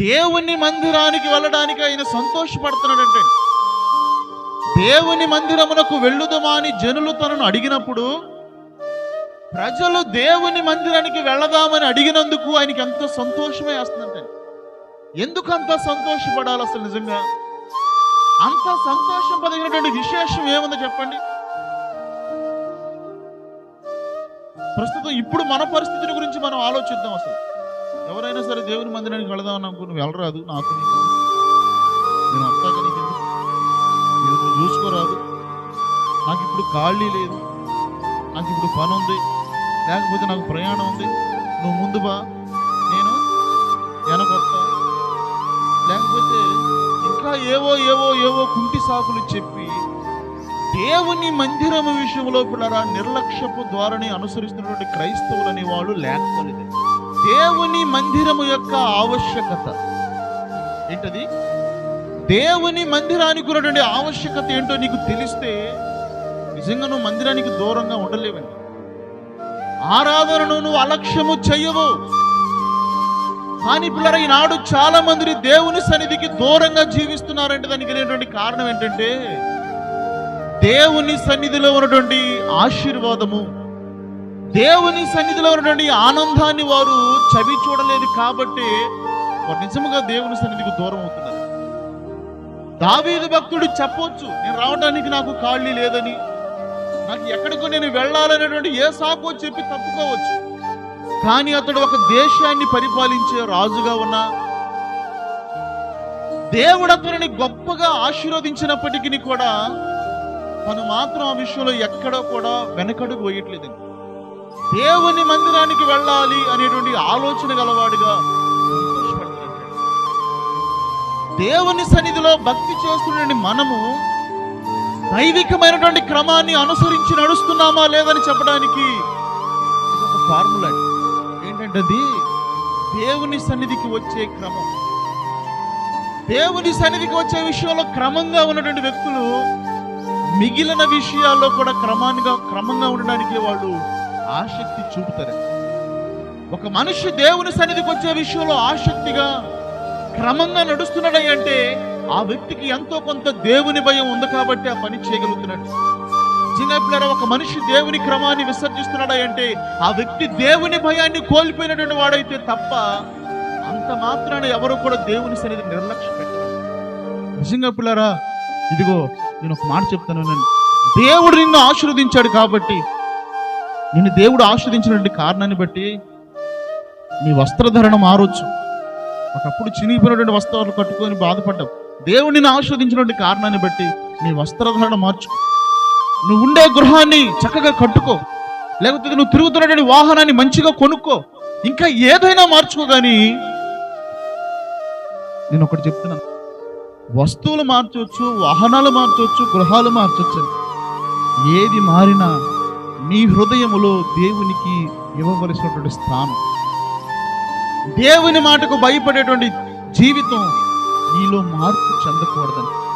దేవుని మందిరానికి వెళ్ళడానికి ఆయన సంతోషపడుతున్నాడంటే దేవుని మందిరమునకు వెళ్ళుదమా అని జనులు తనను అడిగినప్పుడు ప్రజలు దేవుని మందిరానికి వెళదామని అడిగినందుకు ఆయనకి ఎంతో సంతోషమే వస్తుందంటే ఎందుకు అంత సంతోషపడాలి అసలు నిజంగా? అంత సంతోషపదగినటువంటి విశేషం ఏముందో చెప్పండి? ప్రస్తుతం ఇప్పుడు మన పరిస్థితిని గురించి మనం ఆలోచిద్దాం అసలు. ఎవరైనా సరే దేవుని మందిరానికి వెళదామని అనుకుని వెళ్ళరాదు నాకు నేను అంతా నీకు నువ్వు చూసుకోరాదు. నాకు ఇప్పుడు ఖాళీ లేదు. నాకు ఇప్పుడు పని ఉంది. లేకపోతే నాకు ప్రయాణం ఉంది. నువ్వు ముందు బా. నేను వెనకొస్తా. లేకపోతే ఇంకా ఏవో ఏవో ఏవో కుంటి సాకులు చెప్పి దేవుని మందిరము విషయంలో కూడా నిర్లక్ష్యపు ద్వారాని అనుసరిస్తున్నటువంటి క్రైస్తవులని వాళ్ళు లేకపోలేదు. దేవుని మందిరము యొక్క ఆవశ్యకత. ఏంటది? దేవుని మందిరానికి ఉన్నటువంటి ఆవశ్యకత ఏంటో నీకు తెలిస్తే నిజంగా నువ్వు మందిరానికి దూరంగా ఉండలేవండి. ఆరాధనను నువ్వు అలక్ష్యము చెయ్యవు కానీ పిల్లర ఈనాడు చాలా మంది దేవుని సన్నిధికి దూరంగా జీవిస్తున్నారంటే దానికి అనేటువంటి కారణం ఏంటంటే దేవుని సన్నిధిలో ఉన్నటువంటి ఆశీర్వాదము. దేవుని సన్నిధిలో ఉన్నటువంటి ఆనందాన్ని వారు చవి చూడలేదు కాబట్టి వారు నిజముగా దేవుని సన్నిధికి దూరం అవుతున్నారు. దావీదు భక్తుడు చెప్పొచ్చు నేను రావడానికి నాకు ఖాళీ లేదని. నాకు ఎక్కడికో నేను వెళ్ళాలనేటువంటి ఏ సాకు చెప్పి తప్పుకోవచ్చు. కానీ అతడు ఒక దేశాన్ని పరిపాలించే రాజుగా ఉన్నా దేవుడు అతనిని గొప్పగా ఆశీర్వదించినప్పటికీ కూడా తను మాత్రం ఆ విషయంలో ఎక్కడ కూడా వెనకడుగు పోయట్లేదండి దేవుని మందిరానికి వెళ్ళాలి అనేటువంటి ఆలోచన గలవాడిగా దేవుని సన్నిధిలో భక్తి చేస్తున్న మనము దైవికమైనటువంటి క్రమాన్ని అనుసరించి నడుస్తున్నామా లేదని చెప్పడానికి ఒక ఫార్ములా ఏంటంటే అది దేవుని సన్నిధికి వచ్చే క్రమం. దేవుని సన్నిధికి వచ్చే విషయంలో క్రమంగా ఉన్నటువంటి వ్యక్తులు మిగిలిన విషయాల్లో కూడా క్రమానిగా క్రమంగా ఉండడానికి వాళ్ళు ఆసక్తి చూపుతారు. ఒక మనిషి దేవుని సన్నిధికి వచ్చే విషయంలో ఆసక్తిగా క్రమంగా నడుస్తున్నాడు అంటే ఆ వ్యక్తికి ఎంతో కొంత దేవుని భయం ఉంది కాబట్టి ఆ పని చేయగలుగుతున్నాడు. చిన్నపిల్లల ఒక మనిషి దేవుని క్రమాన్ని విసర్జిస్తున్నాడు అంటే ఆ వ్యక్తి దేవుని భయాన్ని కోల్పోయినటువంటి వాడైతే తప్ప అంత మాత్రాన ఎవరు కూడా దేవుని సన్నిధి నిర్లక్ష్యం నిజంగా పిల్లరా ఇదిగో నేను ఒక మాట చెప్తాను దేవుడు నిన్ను ఆశీర్వదించాడు కాబట్టి నిన్ను దేవుడు ఆస్వాదించినటువంటి కారణాన్ని బట్టి నీ వస్త్రధరణ మారొచ్చు. ఒకప్పుడు చినిగిపోయినటువంటి వస్త్రాలు కట్టుకొని బాధపడ్డావు. దేవుడు నిన్ను ఆస్వాదించినటువంటి కారణాన్ని బట్టి నీ వస్త్రధరణ మార్చుకో నువ్వు ఉండే గృహాన్ని చక్కగా కట్టుకో. లేకపోతే నువ్వు తిరుగుతున్నటువంటి వాహనాన్ని మంచిగా కొనుక్కో. ఇంకా ఏదైనా మార్చుకో కానీ నేను ఒకటి చెప్తున్నాను. వస్తువులు మార్చవచ్చు వాహనాలు మార్చవచ్చు గృహాలు మార్చవచ్చు ఏది మారినా నీ హృదయములో దేవునికి ఇవ్వవలసినటువంటి స్థానం. దేవుని మాటకు భయపడేటువంటి జీవితం నీలో మార్పు చెందకూడదని.